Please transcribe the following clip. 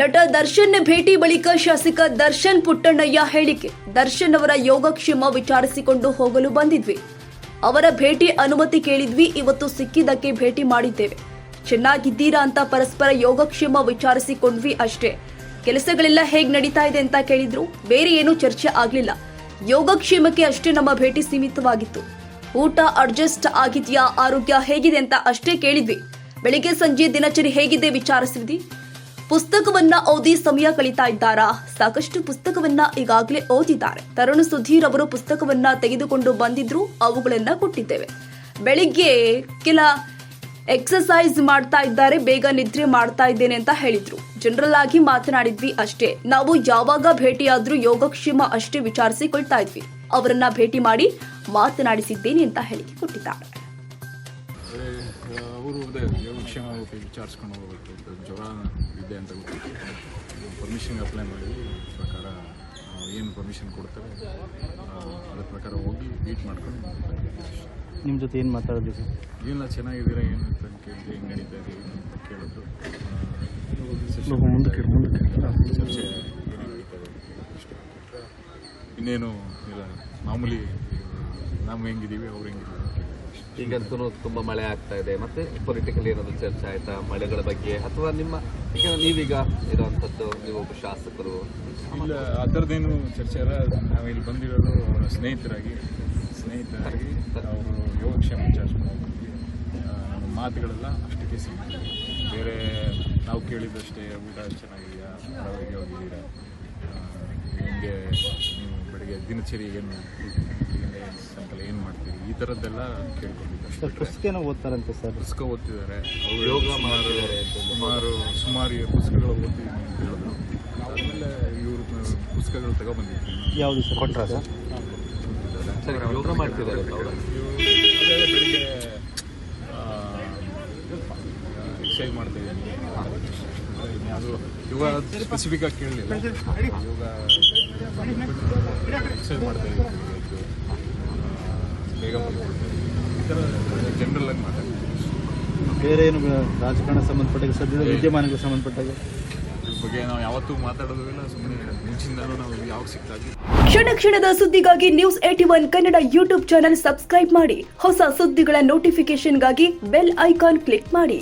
ನಟ ದರ್ಶನ್ ಭೇಟಿ ಬಳಿಕ ಶಾಸಕ ದರ್ಶನ್ ಪುಟ್ಟಣ್ಣಯ್ಯ ಹೇಳಿಕೆ. ದರ್ಶನ್ ಅವರ ಯೋಗಕ್ಷೇಮ ವಿಚಾರಿಸಿಕೊಂಡು ಹೋಗಲು ಬಂದಿದ್ವಿ. ಅವರ ಭೇಟಿ ಅನುಮತಿ ಕೇಳಿದ್ವಿ, ಇವತ್ತು ಸಿಕ್ಕಿದ್ದಕ್ಕೆ ಭೇಟಿ ಮಾಡಿದ್ದೇವೆ. ಚೆನ್ನಾಗಿದ್ದೀರಾ ಅಂತ ಪರಸ್ಪರ ಯೋಗಕ್ಷೇಮ ವಿಚಾರಿಸಿಕೊಂಡ್ವಿ ಅಷ್ಟೇ. ಕೆಲಸಗಳೆಲ್ಲ ಹೇಗ್ ನಡೀತಾ ಇದೆ ಅಂತ ಕೇಳಿದ್ರು, ಬೇರೆ ಏನೂ ಚರ್ಚೆ ಆಗ್ಲಿಲ್ಲ. ಯೋಗಕ್ಷೇಮಕ್ಕೆ ಅಷ್ಟೇ ನಮ್ಮ ಭೇಟಿ ಸೀಮಿತವಾಗಿತ್ತು. ಊಟ ಅಡ್ಜಸ್ಟ್ ಆಗಿದ್ಯಾ, ಆರೋಗ್ಯ ಹೇಗಿದೆ ಅಂತ ಅಷ್ಟೇ ಕೇಳಿದ್ವಿ. ಬೆಳಿಗ್ಗೆ ಸಂಜೆ ದಿನಚರಿ ಹೇಗಿದೆ ವಿಚಾರಿಸಿದ್ವಿ. ಪುಸ್ತಕವನ್ನ ಓದಿ ಸಮಯ ಕಳೀತಾ ಇದ್ದಾರಾ? ಸಾಕಷ್ಟು ಪುಸ್ತಕವನ್ನ ಈಗಾಗಲೇ ಓದಿದ್ದಾರೆ. ತರುಣ್ ಸುಧೀರ್ ಅವರು ಪುಸ್ತಕವನ್ನ ತೆಗೆದುಕೊಂಡು ಬಂದಿದ್ರು, ಅವುಗಳನ್ನ ಕೊಟ್ಟಿದ್ದೇವೆ. ಬೆಳಿಗ್ಗೆ ಕೆಲ ಎಕ್ಸಸೈಸ್ ಮಾಡ್ತಾ ಇದ್ದಾರೆ, ಬೇಗ ನಿದ್ರೆ ಮಾಡ್ತಾ ಇದ್ದೇನೆ ಅಂತ ಹೇಳಿದ್ರು. ಜನರಲ್ ಆಗಿ ಮಾತನಾಡಿದ್ವಿ ಅಷ್ಟೇ. ನಾವು ಯಾವಾಗ ಭೇಟಿಯಾದ್ರೂ ಯೋಗಕ್ಷೇಮ ಅಷ್ಟೇ ವಿಚಾರಿಸಿಕೊಳ್ತಾ ಇದ್ವಿ. ಅವರನ್ನ ಭೇಟಿ ಮಾಡಿ ಮಾತನಾಡಿಸಿದ್ದೇನೆ ಅಂತ ಹೇಳಿಕೆ ಕೊಟ್ಟಿದ್ದಾರೆ. ಅವರು ಅದೇ ಯೋಗಕ್ಷೇಮ ವಿಚಾರಿಸ್ಕೊಂಡು ಹೋಗ್ಬೇಕು ಅಂತ ಜ್ವರ ಇದೆ ಅಂತ ಗೊತ್ತಿತ್ತು ಪರ್ಮಿಷನ್ ಅಪ್ಲೈ ಮಾಡಿ ಪ್ರಕಾರ ಏನು ಪರ್ಮಿಷನ್ ಕೊಡ್ತಾರೆ ಅದ್ರ ಪ್ರಕಾರ ಹೋಗಿ ಮೀಟ್ ಮಾಡ್ಕೊಂಡು ನಿಮ್ಮ ಜೊತೆ ಏನು ಮಾತಾಡೋದು ಸರ್ ಏನಿಲ್ಲ ಚೆನ್ನಾಗಿದ್ದೀರಾ ಏನು ಅಂತ ಕೇಳಿದ್ರೆ ಹೆಂಗೆ ನಡೀತಾ ಇದೆ ಅಂತ ಕೇಳಿದ್ರು ಮುಂದಕ್ಕೆ ಮುಂದಕ್ಕೆ. ಚರ್ಚೆ ಇನ್ನೇನು ಇಲ್ಲ ಮಾಮೂಲಿ ನಾವು ಹೆಂಗಿದ್ದೀವಿ ಅವ್ರು ಹೆಂಗಿದ್ದೀವಿ. ಈಗಂತೂ ತುಂಬಾ ಮಳೆ ಆಗ್ತಾ ಇದೆ. ಮತ್ತೆ ಪೊಲಿಟಿಕಲ್ ಏನಾದ್ರು ಚರ್ಚೆ ಆಯ್ತಾ? ಮಳೆಗಳ ಬಗ್ಗೆ ಅಥವಾ ನಿಮ್ಮ ಈಗ ನೀವೀಗ ಇರುವಂತದ್ದು ನೀವು ಒಬ್ಬ ಶಾಸಕರು? ಇಲ್ಲ ಆ ಥರದ್ದೇನು ಚರ್ಚೆ ಇಲ್ಲ ನಾವು ಇಲ್ಲಿ ಬಂದಿರೋದು ಅವರ ಸ್ನೇಹಿತರಾಗಿ. ಸ್ನೇಹಿತರಾಗಿ ಅವರು ಯೋಗಕ್ಷೇಮ ಆ, ನಮ್ಮ ಮಾತುಗಳೆಲ್ಲ ಅಷ್ಟಕ್ಕೆ ಸಿಗ್ತದೆ ಬೇರೆ ನಾವು ಕೇಳಿದಷ್ಟೇ ಊಟ ಚೆನ್ನಾಗಿದೆಯಾ? ಆರೋಗ್ಯ ಹೋಗಿದ್ದೀರಾ? ಹಿಂಗೆ ನೀವು ಬೆಳಗ್ಗೆ ದಿನಚರಿ ಏನು ಸಾಯಂಕಾಲ ಏನು ಮಾಡ್ತೀವಿ ಈ ಥರದ್ದೆಲ್ಲ ಕೇಳ್ಕೊಂಡಿದ್ದಾರೆ. ಸರ್ ಪುಸ್ತಕ ಓದ್ತಾರಂತೆ ಸರ್. ಪುಸ್ತಕ ಓದ್ತಿದ್ದಾರೆ. ಅವರು ಯೋಗ ಸುಮಾರು ಸುಮಾರು ಸುಮಾರು ಪುಸ್ತಕಗಳು ಓದ್ತೀವಿ ಅಂತ ಹೇಳಿದ್ರು. ಆಮೇಲೆ ಇವರು ಪುಸ್ತಕಗಳು ತಗೊಬಂದಿದ್ರು ಯಾವುದು ಸರ್? ಕೊಟ್ರಾ ಸರ್? ಸರಿ ಯೋಗ ಮಾಡ್ತಿದ್ದಾರೆ ಬೆಳಿಗ್ಗೆ ಎಕ್ಸಸೈಸ್ ಮಾಡ್ತಾ ಇದ್ದೀನಿ. ಅದು ಯೋಗ ಸ್ಪೆಸಿಫಿಕ್ ಆಗಿ ಕೇಳಲಿಲ್ಲ. ಯೋಗ ಎಕ್ಸೈಸ್ ಮಾಡ್ತಾ ಇದ್ದೀನಿ. ಬೇಗ ಜನರಲ್ ಆಗಿ ಮಾತಾಡ್ತೀನಿ ಬೇರೆ ಏನು ರಾಜಕಾರಣ ಸಂಬಂಧಪಟ್ಟಾಗ ಸದ್ಯದ ವಿದ್ಯಮಾನಕ್ಕೆ ಸಂಬಂಧಪಟ್ಟಾಗ ಬಗ್ಗೆ ನಾವು ಯಾವತ್ತೂ ಮಾತಾಡೋದು ಇಲ್ಲ ಸುಮ್ಮನೆ ನಾವು ಯಾವಾಗ ಕ್ಷಣ ಕ್ಷಣದ ಸುದ್ದಿಗಾಗಿ news eighty one Kannada YouTube channel subscribe ಮಾಡಿ. ಹೊಸ ಸುದ್ದಿಗಳ ನೋಟಿಫಿಕೇಶನ್ಗಾಗಿ ಬೆಲ್ ಐಕಾನ್ ಕ್ಲಿಕ್ ಮಾಡಿ.